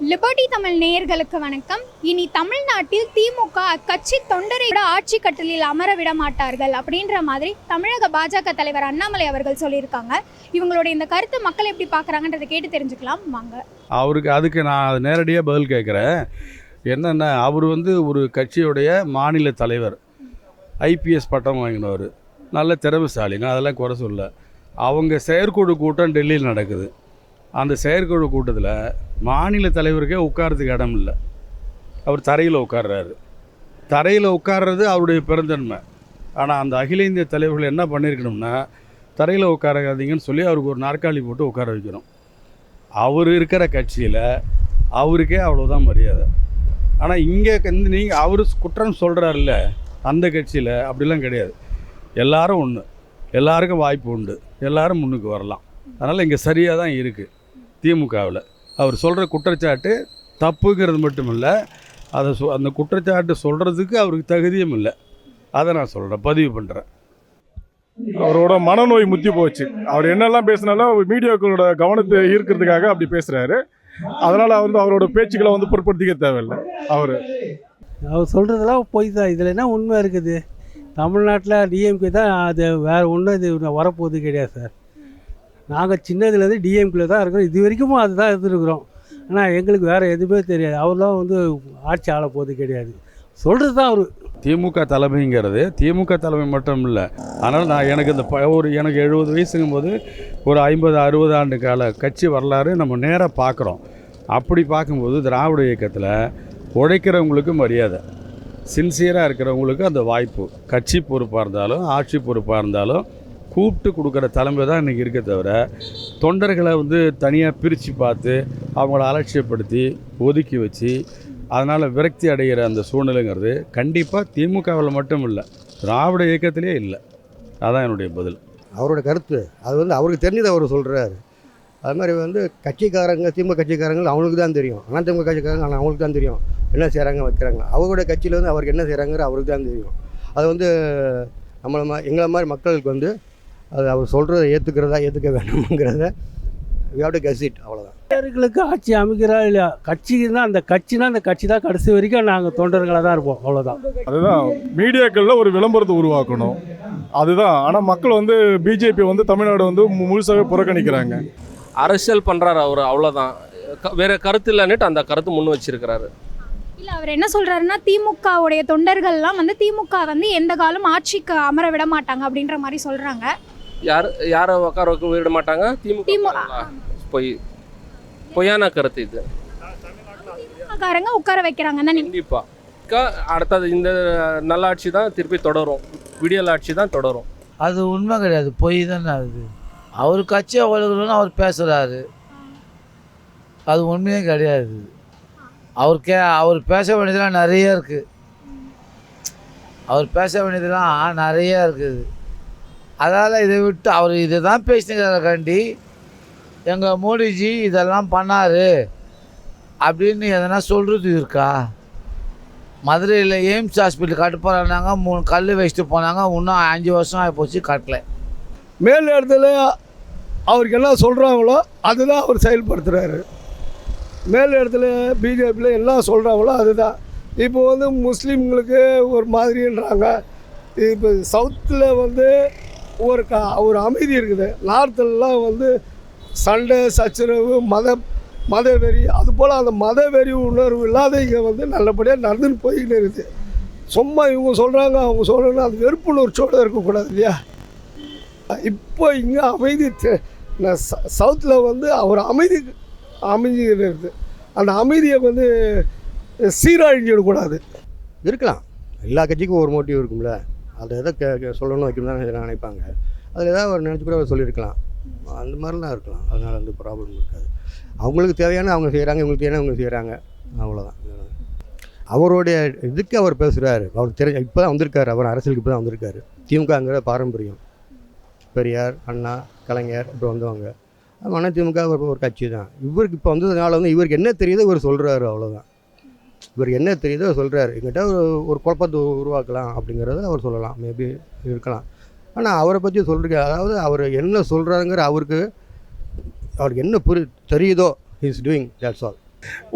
Liberty Tamil நேயர்களுக்கு வணக்கம். இனி தமிழ்நாட்டில் திமுக அக்கட்சி தொண்டரையோட ஆட்சி கட்டலில் அமர விட மாட்டார்கள் அப்படின்ற மாதிரி தமிழக பாஜக தலைவர் அண்ணாமலை அவர்கள் சொல்லியிருக்காங்க. இவங்களுடைய இந்த கருத்து மக்கள் எப்படி பார்க்குறாங்கன்றதை கேட்டு தெரிஞ்சுக்கலாம். வாங்க. அவருக்கு அதுக்கு நான் நேரடியாக பதில் கேட்குறேன். என்னென்ன அவர் வந்து ஒரு கட்சியுடைய மாநில தலைவர். ஐபிஎஸ் பட்டம் வாங்கினவர். நல்ல திறமைசாலி. நான் அதெல்லாம் குறை சொல்ல. அவங்க செயற்குழு கூட்டம் டெல்லியில் நடக்குது. அந்த செயற்குழு கூட்டத்தில் மாநில தலைவருக்கே உட்கார்றதுக்கு இடம் இல்லை. அவர் தரையில் உட்கார்றாரு. தரையில் உட்கார்றது அவருடைய பெருந்தன்மை ஆனால் அந்த அகில இந்திய தலைவர்கள் என்ன பண்ணியிருக்கணும்னா தரையில் உட்காராதீங்கன்னு சொல்லி அவருக்கு ஒரு நாற்காலி போட்டு உட்கார வைக்கணும். அவர் இருக்கிற கட்சியில் அவருக்கே அவ்வளோதான் மரியாதை. ஆனால் இங்கே வந்து நீங்கள் அவர் குற்றம் சொல்கிறாருல்ல அந்த கட்சியில் அப்படிலாம் கிடையாது. எல்லாரும் ஒன்று எல்லாருக்கும் வாய்ப்பு உண்டு. எல்லாரும் முன்னுக்கு வரலாம். அதனால் இங்கே சரியாக தான் இருக்குது திமுகவில். அவர் சொல்கிற குற்றச்சாட்டு தப்புங்கிறது மட்டும் இல்லை அதை சொ அந்த குற்றச்சாட்டு சொல்கிறதுக்கு அவருக்கு தகுதியும் இல்லை. அதை நான் சொல்கிறேன் பதிவு பண்ணுறேன் அவரோட மனநோய் முத்தி போச்சு. அவர் என்னெல்லாம் பேசினாலும் மீடியாக்களோட கவனத்தை ஈர்க்கிறதுக்காக அப்படி பேசுறாரு. அதனால வந்து அவரோட பேச்சுக்களை வந்து பொருட்படுத்திக்க தேவையில்லை அவர். அவர் சொல்கிறதெல்லாம் பொய் தான். இதில் என்ன உண்மை இருக்குது? தமிழ்நாட்டில் டிஎம்கே தான் அது வேறு ஒன்றும் இது வரப்போகுது கிடையாது சார். நாங்கள் சின்னதுலேருந்து டிஎம்கேல தான் இருக்கிறோம். இது வரைக்கும் அதுதான் இருந்துருக்குறோம். ஆனால் எங்களுக்கு வேறு எதுவுமே தெரியாது. அவர்லாம் வந்து ஆட்சி ஆள போகிறது கிடையாது. சொல்கிறது தான் அவர். திமுக தலைமைங்கிறது திமுக தலைமை மட்டும் இல்லை. ஆனால் நான் எனக்கு இந்த ப ஒரு எனக்கு எழுபது வயசுங்கும் போது ஒரு ஐம்பது அறுபது ஆண்டு கால கட்சி வரலாறு நம்ம நேராக பார்க்குறோம் அப்படி பார்க்கும்போது திராவிட இயக்கத்தில் உழைக்கிறவங்களுக்கு மரியாதை. சின்சியராக இருக்கிறவங்களுக்கு அந்த வாய்ப்பு. கட்சி பொறுப்பாக இருந்தாலும் ஆட்சி பொறுப்பாக இருந்தாலும் கூப்பிட்டு கொடுக்குற தலைமை தான் இன்றைக்கி இருக்க தவிர தொண்டர்களை வந்து தனியாக பிரித்து பார்த்து அவங்கள அலட்சியப்படுத்தி ஒதுக்கி வச்சு அதனால் விரக்தி அடைகிற அந்த சூழ்நிலைங்கிறது கண்டிப்பாக திமுகவில் மட்டும் இல்லை திராவிட இயக்கத்திலே இல்லை. அதான் என்னுடைய பதில். அவரோட கருத்து. அது வந்து அவருக்கு தெரிஞ்சதை அவர் சொல்கிறாரு அது மாதிரி வந்து கட்சிக்காரங்க திமுக கட்சிக்காரங்க அவங்களுக்கு தான் தெரியும். ஆனால் திமுக கட்சிக்காரங்க ஆனால் அவங்களுக்கு தான் தெரியும். என்ன செய்கிறாங்க வைக்கிறாங்க. அவங்களுடைய கட்சியில் வந்து அவருக்கு என்ன செய்கிறாங்கிற அவருக்கு தான் தெரியும். அது வந்து நம்மளை மா எங்களை மாதிரி மக்களுக்கு வந்து அது அவர் சொல்கிறத ஏற்றுக்கிறதா ஏற்றுக்க வேண்டாம்ங்கிறத வி ஹவ் டு கசிட் அவ்வளோதான் தொண்டர்களுக்கு ஆட்சி அமைக்கிறா இல்லையா? கட்சிக்கு தான் அந்த கட்சினா அந்த கட்சி தான் கடைசி வரைக்கும் நாங்கள் தொண்டர்களாக தான் இருப்போம் அவ்வளோதான் அதுதான் மீடியாக்களில் ஒரு விளம்பரத்தை உருவாக்கணும். அதுதான் ஆனால் மக்கள் வந்து பிஜேபி வந்து தமிழ்நாடு வந்து மு- முழுசாவே புறக்கணிக்கிறாங்க. அரசியல் பண்ணுறாரு அவர் அவ்வளோதான் க- வேற கருத்து இல்லைன்னுட்டு அந்த கருத்து முன் வச்சிருக்கிறாரு. இல்லை அவர் என்ன சொல்றாருன்னா திமுகவுடைய தொண்டர்கள்லாம் வந்து திமுக வந்து எந்த காலம் ஆட்சிக்கு அமர விட மாட்டாங்க அப்படின்ற மாதிரி சொல்றாங்க. யார் யாரை உட்கார வைக்க விட மாட்டாங்க? திமுக? பொய் பொய்யான கருத்து இது. காரங்க உட்கார வைக்கிறாங்க கண்டிப்பா. அடுத்தது இந்த நல்லாட்சி தான் திருப்பி தொடரும். விடியல் ஆட்சி தான் தொடரும். அது உண்மை கிடையாது. பொய் தானே அது. அவர் கட்சியை வளர்க்கணும்னு அவர் பேசுகிறாரு அது உண்மையே கிடையாது. அவர் கே அவர் பேச வேண்டியதெல்லாம் நிறைய இருக்குது அவர் பேச வேண்டியதெல்லாம் நிறைய இருக்குது. அதால் இதை விட்டு அவர் இதை தான் பேசினதுக்காண்டி எங்கள் மோடிஜி இதெல்லாம் பண்ணார் அப்படின்னு எதனா சொல்கிறது இருக்கா? மதுரையில் எய்ம்ஸ் ஹாஸ்பிட்டல் கட்டு போகிறாங்க மூணு கல் வச்சுட்டு போனாங்க இன்னும் அஞ்சு வருஷம் ஆகி போச்சு கட்டல. மேல் இடத்துல அவருக்கு என்ன சொல்கிறாங்களோ அதுதான் அவர் செயல்படுத்துகிறாரு மேல் இடத்துல பிஜேபியில் எல்லாம் சொல்கிறாங்களோ அதுதான். இப்போ வந்து முஸ்லீம்களுக்கு ஒரு மாதிரின்றாங்க. இப்போ சவுத்தில் வந்து ஒரு க ஒரு அமைதி இருக்குது. நார்த்தெல்லாம் வந்து சண்டை சச்சரவு மத மதவெறி அதுபோல் அந்த மதவெறி உணர்வு இல்லாத இங்கே வந்து நல்லபடியாக நடந்துன்னு போய்கிட்டு இருக்குது. சும்மா இவங்க சொல்கிறாங்க அவங்க சொல்கிறாங்க அது வெறுப்புணர்ச்சியோடு இருக்கக்கூடாது இல்லையா? இப்போ இங்கே அமைதி ச- சவுத்தில் வந்து அவர் அமைதி அமைஞ்சுக்கிறது அந்த அமைதியை வந்து சீரழிஞ்சிடக்கூடாது. இருக்கலாம். எல்லா கட்சிக்கும் ஒரு மோட்டிவ் இருக்கும்ல. அதை எதை கே சொல்லணும் வைக்கணும் தான் நினைப்பாங்க. அதில் ஏதாவது ஒரு நினச்சி கூட அவர் சொல்லியிருக்கலாம். அந்த மாதிரிலாம் இருக்கலாம். அதனால் வந்து ப்ராப்ளம் இருக்காது. அவங்களுக்கு தேவையான அவங்க செய்கிறாங்க இவங்களுக்கு தேவையான அவங்க செய்கிறாங்க அவ்வளோதான் அவருடைய இதுக்கு அவர் பேசுகிறாரு அவர் தெரிஞ்ச இப்போ தான் வந்திருக்காரு. அவர் அரசியலுக்கு இப்போ தான் வந்திருக்காரு. திமுகங்கிற பாரம்பரியம். பெரியார் அண்ணா கலைஞர் இப்போ வந்தவங்க. ஆனால் திமுக ஒரு ஒரு கட்சி தான் இவருக்கு இப்போ வந்ததுனால வந்து இவருக்கு என்ன தெரியுதோ இவர் சொல்கிறாரு அவ்வளோதான் இவருக்கு என்ன தெரியுதோ சொல்கிறாரு எங்கிட்ட ஒரு ஒரு குழப்பத்தை உருவாக்கலாம் அப்படிங்கிறத அவர் சொல்லலாம். மேபி இருக்கலாம். ஆனால் அவரை பற்றி சொல்கிறீங்க அதாவது அவர் என்ன சொல்கிறாருங்கிற அவருக்கு அவருக்கு என்ன புரி தெரியுதோ இஸ் டூயிங் தட்ஸ் ஆல்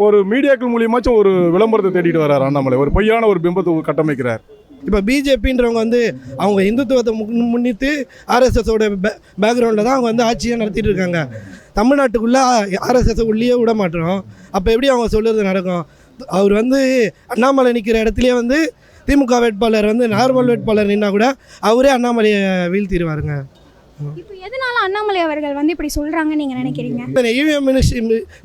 ஒரு மீடியாக்கள் மூலியமாச்சும் ஒரு விளம்பரத்தை தேடிட்டு வர்றாரு அண்ணாமலை. ஒரு பொய்யான ஒரு பிம்பத்தை கட்டமைக்கிறார். இப்போ பிஜேபின்றவங்க வந்து அவங்க இந்துத்துவத்தை முன் முன்னிட்டு ஆர்எஸ்எஸோட பே பேக்ரவுண்டில் தான் அவங்க வந்து ஆட்சியை நடத்திட்டு இருக்காங்க. தமிழ்நாட்டுக்குள்ளே ஆர்எஸ்எஸ் உள்ளேயே விட மாட்டோம். அப்போ எப்படி அவங்க சொல்கிறது நடக்கும்? அவர் வந்து அண்ணாமலை நிற்கிற இடத்துலயே வந்து திமுக வேட்பாளர் வந்து நார்மல் வேட்பாளர் நின்னா கூட அவரே அண்ணாமலையை வீழ்த்திடுவாருங்க. இப்போ எதனால அண்ணாமலை அவர்கள் வந்து இப்படி சொல்றாங்கன்னு நீங்க நினைக்கிறீங்க? இவிஎம்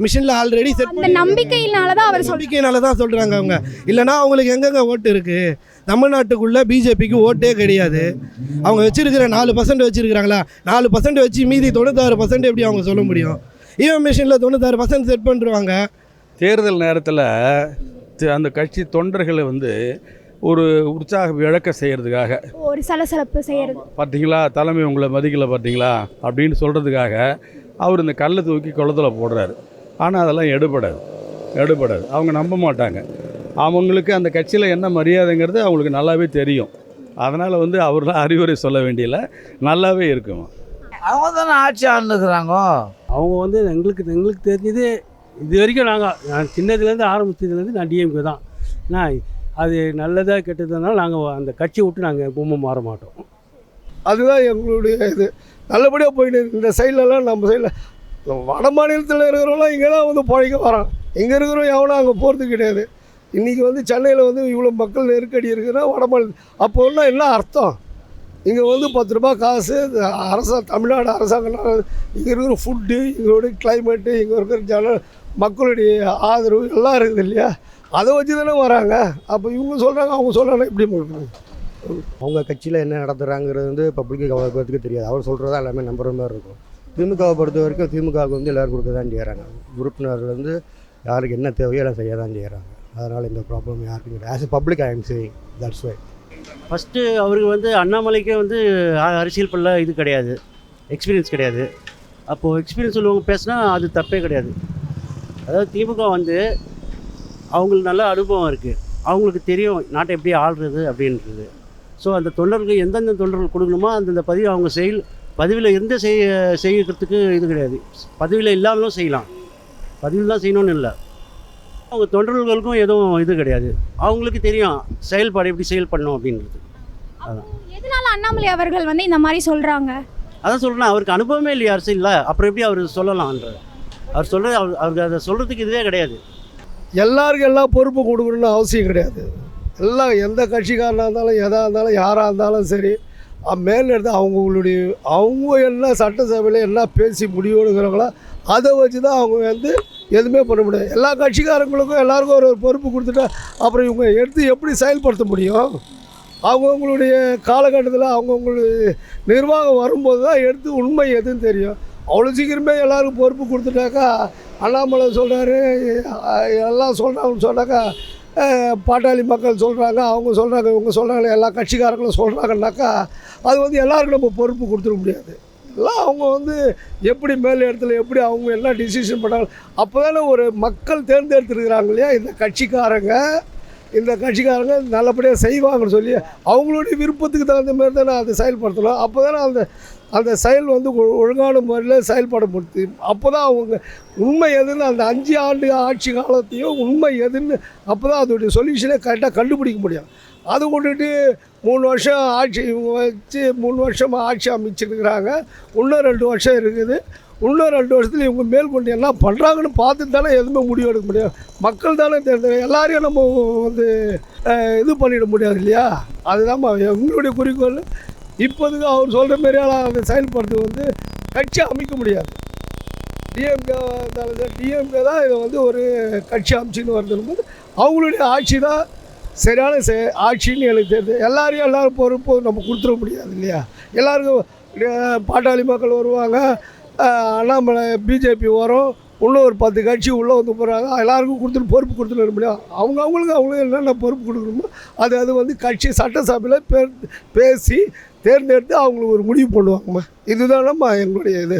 மிஷினில் ஆல்ரெடி செட் அந்த நம்பிக்கையினால தான் அவர் நம்பிக்கையினால தான் சொல்கிறாங்க அவங்க. இல்லைனா அவங்களுக்கு எங்கெங்க ஓட்டு இருக்குது தமிழ்நாட்டுக்குள்ளே பிஜேபிக்கு ஓட்டே கிடையாது. அவங்க வச்சிருக்கிற நாலு பர்சன்ட் வச்சிருக்கிறாங்களா? நாலு பர்சன்ட் வச்சு மீதி தொண்ணூத்தாறு பர்சன்ட் எப்படி அவங்க சொல்ல முடியும்? இவிஎம் மிஷினில் தொண்ணூத்தாறு பர்சன்ட் செட் பண்ணிருவாங்க. தேர்தல் நேரத்தில் அந்த கட்சி தொண்டர்களை வந்து ஒரு உற்சாக இழக்க செய்கிறதுக்காக ஒரு சலசலப்பு செய்யறது. பார்த்தீங்களா தலைமை உங்களை மதிக்கலை பார்த்தீங்களா அப்படின்னு சொல்கிறதுக்காக அவர் இந்த கல்லை தூக்கி குளத்துல போடுறாரு. ஆனால் அதெல்லாம் எடுபடாது. எடுபடாது. அவங்க நம்ப மாட்டாங்க. அவங்களுக்கு அந்த கட்சியில் என்ன மரியாதைங்கிறது அவங்களுக்கு நல்லாவே தெரியும். அதனால் வந்து அவர்லாம் அறிவுரை சொல்ல வேண்டியல நல்லாவே இருக்குமா? அவங்க தானே ஆட்சி ஆண்டுக்கிறாங்க? அவங்க வந்து எங்களுக்கு எங்களுக்கு தெரிஞ்சது இது வரைக்கும் நாங்கள் நான் சின்னதுலேருந்து ஆரம்பித்ததுலேருந்து நான் டிஎம்கே தான். நான் அது நல்லதாக கெட்டதுனால நாங்கள் அந்த கட்சி விட்டு நாங்கள் பொம்மை மாற மாட்டோம். அதுதான் எங்களுடைய இது. நல்லபடியாக போயிட்டு இந்த சைட்லலாம் நம்ம சைடில் வட மாநிலத்தில் இருக்கிறவங்களாம் இங்கே தான் வந்து பழைக்க வரான் இங்கே இருக்கிறோம் எவனும் அங்கே போகிறது கிடையாது. இன்றைக்கி வந்து சென்னையில் வந்து இவ்வளோ மக்கள் நெருக்கடி இருக்குன்னா வட மாநிலம் அப்போன்னா என்ன அர்த்தம்? இங்கே வந்து பத்து ரூபா காசு அரசா தமிழ்நாடு அரசாங்கம் இங்கே இருக்கிற ஃபுட்டு இங்கோட கிளைமேட்டு இங்கே இருக்கிற ஜன மக்களுடைய ஆதரவு எல்லாம் இருக்குது இல்லையா? அதை வச்சு தானே வராங்க. அப்போ இவங்க சொல்கிறாங்க அவங்க சொல்கிறாங்க இப்படி பண்ணுறாங்க அவங்க கட்சியில் என்ன நடத்துகிறாங்கிறது வந்து பப்ளிக்கு கவலைப்படுறதுக்கு தெரியாது. அவர் சொல்கிறதா எல்லாமே நம்புற மாதிரி இருக்கும். திமுகவை பொறுத்த வரைக்கும் திமுகவுக்கு வந்து எல்லோரும் கொடுக்க தான் செய்கிறாங்க உறுப்பினர்கள் வந்து யாருக்கு என்ன தேவையோ எல்லாம் செய்ய தான் செய்கிறாங்க அதனால் இந்த ப்ராப்ளம் யாருக்கும் கிடையாது. As a public I am saying that's why first அவருக்கு வந்து அண்ணாமலைக்கே வந்து அரசியல் பண்ணல இது கிடையாது. எக்ஸ்பீரியன்ஸ் கிடையாது. அப்போது எக்ஸ்பீரியன்ஸ் உள்ளவங்க பேசினா அது தப்பே கிடையாது. அதாவது திமுக வந்து அவங்களுக்கு நல்ல அனுபவம் இருக்குது அவங்களுக்கு தெரியும் நாட்டை எப்படி ஆள்றது அப்படின்றது. ஸோ அந்த தொண்டர்களுக்கு எந்தெந்த தொண்டர்கள் கொடுக்கணுமோ அந்தந்த பதிவு அவங்க செயல் பதிவில் இருந்து செய்ய செய்யறதுக்கு இது கிடையாது. பதவியில் இல்லாமலும் செய்யலாம். பதிவில் தான் செய்யணும்னு இல்லை. அவங்க தொண்டர்களுக்கும் எதுவும் இது கிடையாது. அவங்களுக்கு தெரியும் செயல்பாடு எப்படி செயல்படணும் அப்படின்றது. எதனால அண்ணாமலை அவர்கள் வந்து இந்த மாதிரி சொல்றாங்க? அதான் சொல்கிறேன் அவருக்கு அனுபவமே இல்லையா அரசியலில்? அப்புறம் எப்படி அவர் சொல்லலாம்ன்ற அவர் சொல்கிறது அவர் அவருக்கு அதை சொல்கிறதுக்கு இதுவே கிடையாது. எல்லாருக்கும் எல்லா பொறுப்பும் கொடுக்கணும்னு அவசியம் கிடையாது. எல்லாம் எந்த கட்சிக்காரனாக இருந்தாலும் எதாக இருந்தாலும் யாராக இருந்தாலும் சரி அ- மேல் எடுத்து அவங்களுடைய அவங்க என்ன சட்டசபையில் என்ன பேசி முடிவெடுக்கிறாங்களோ அதை வச்சு தான் அவங்க வந்து எதுவுமே பண்ண முடியாது. எல்லா கட்சிக்காரங்களுக்கும் எல்லாருக்கும் ஒரு ஒரு பொறுப்பு கொடுத்துட்டா அப்புறம் இவங்க எடுத்து எப்படி செயல்படுத்த முடியும்? அவங்கவுங்களுடைய காலகட்டத்தில் அவங்கவுங்களுடைய நிர்வாகம் வரும்போது தான் எடுத்து உண்மை எதுன்னு தெரியும். அவ்வளோ சீக்கிரமே எல்லாருக்கும் பொறுப்பு கொடுத்துட்டாக்கா அண்ணாமலை சொல்கிறாரு எல்லாம் சொல்கிறாங்கன்னு சொன்னாக்கா பாட்டாளி மக்கள் சொல்கிறாங்க அவங்க சொல்கிறாங்க இவங்க சொல்கிறாங்க எல்லா கட்சிக்காரங்களும் சொல்கிறாங்கன்னாக்கா அது வந்து எல்லாருக்கும் நம்ம பொறுப்பு கொடுத்துட முடியாது. எல்லாம் அவங்க வந்து எப்படி மேல் இடத்துல எப்படி அவங்க என்ன டிசிஷன் பண்ணாங்க அப்போ தானே ஒரு மக்கள் தேர்ந்தெடுத்துருக்கிறாங்க இல்லையா? இந்த கட்சிக்காரங்க இந்த கட்சிக்காரங்க நல்லபடியாக செய்வாங்கன்னு சொல்லி அவங்களுடைய விருப்பத்துக்கு தகுந்த மாதிரி தானே அதை செயல்படுத்தணும். அப்போ தானே அந்த அந்த செயல் வந்து ஒழுங்கான முறையில் செயல்பட முடியும் அப்போ தான் அவங்க உண்மை எதுன்னு அந்த அஞ்சு ஆண்டு ஆட்சி காலத்தையும் உண்மை எதுன்னு அப்போ தான் அதோடைய சொல்யூஷனை கரெக்டாக கண்டுபிடிக்க முடியும். அதை கொண்டுட்டு மூணு வருஷம் ஆட்சி இவங்க வச்சு மூணு வருஷமாக ஆட்சி அமைச்சிருக்கிறாங்க. இன்னும் ரெண்டு வருஷம் இருக்குது. இன்னும் ரெண்டு வருஷத்துல இவங்க மேல்கொண்டு என்ன பண்ணுறாங்கன்னு பார்த்துட்டு தானே எதுவுமே முடிவு எடுக்க முடியும். மக்கள் தானே தேர்ந்தெடு எல்லாரையும் நம்ம வந்து இது பண்ணிட முடியாது இல்லையா? அதுதான் எங்களுடைய குறிக்கோள். இப்போதுக்கு அவர் சொல்கிற மாதிரியான அதை செயல்படுறது வந்து கட்சி அமைக்க முடியாது. டிஎம்கே டிஎம்கே தான் இதை வந்து ஒரு கட்சி அமைச்சின்னு வருதுன்னு அவங்களுடைய ஆட்சி தான். சரியான செ ஆட்சின்னு எனக்கு தெரியுது எல்லாரையும் எல்லாரும் பொறுப்பு நம்ம கொடுத்துட முடியாது இல்லையா? எல்லாருக்கும் பாட்டாளி மக்கள் வருவாங்க அண்ணாமலை பிஜேபி வரும். இன்னும் ஒரு பத்து கட்சி உள்ளே வந்து போகிறாங்க எல்லாருக்கும் கொடுத்துட்டு பொறுப்பு கொடுத்துட்டு வர முடியும் அவங்க அவங்களுக்கு அவங்களுக்கு என்னென்ன பொறுப்பு கொடுக்கணுமோ அது அது வந்து கட்சி சட்டசபையில் பேசி தேர்ந்தெடுத்து அவங்களுக்கு ஒரு முடிவு பண்ணுவாங்கம்மா இதுதான் நம்ம எங்களுடைய இது.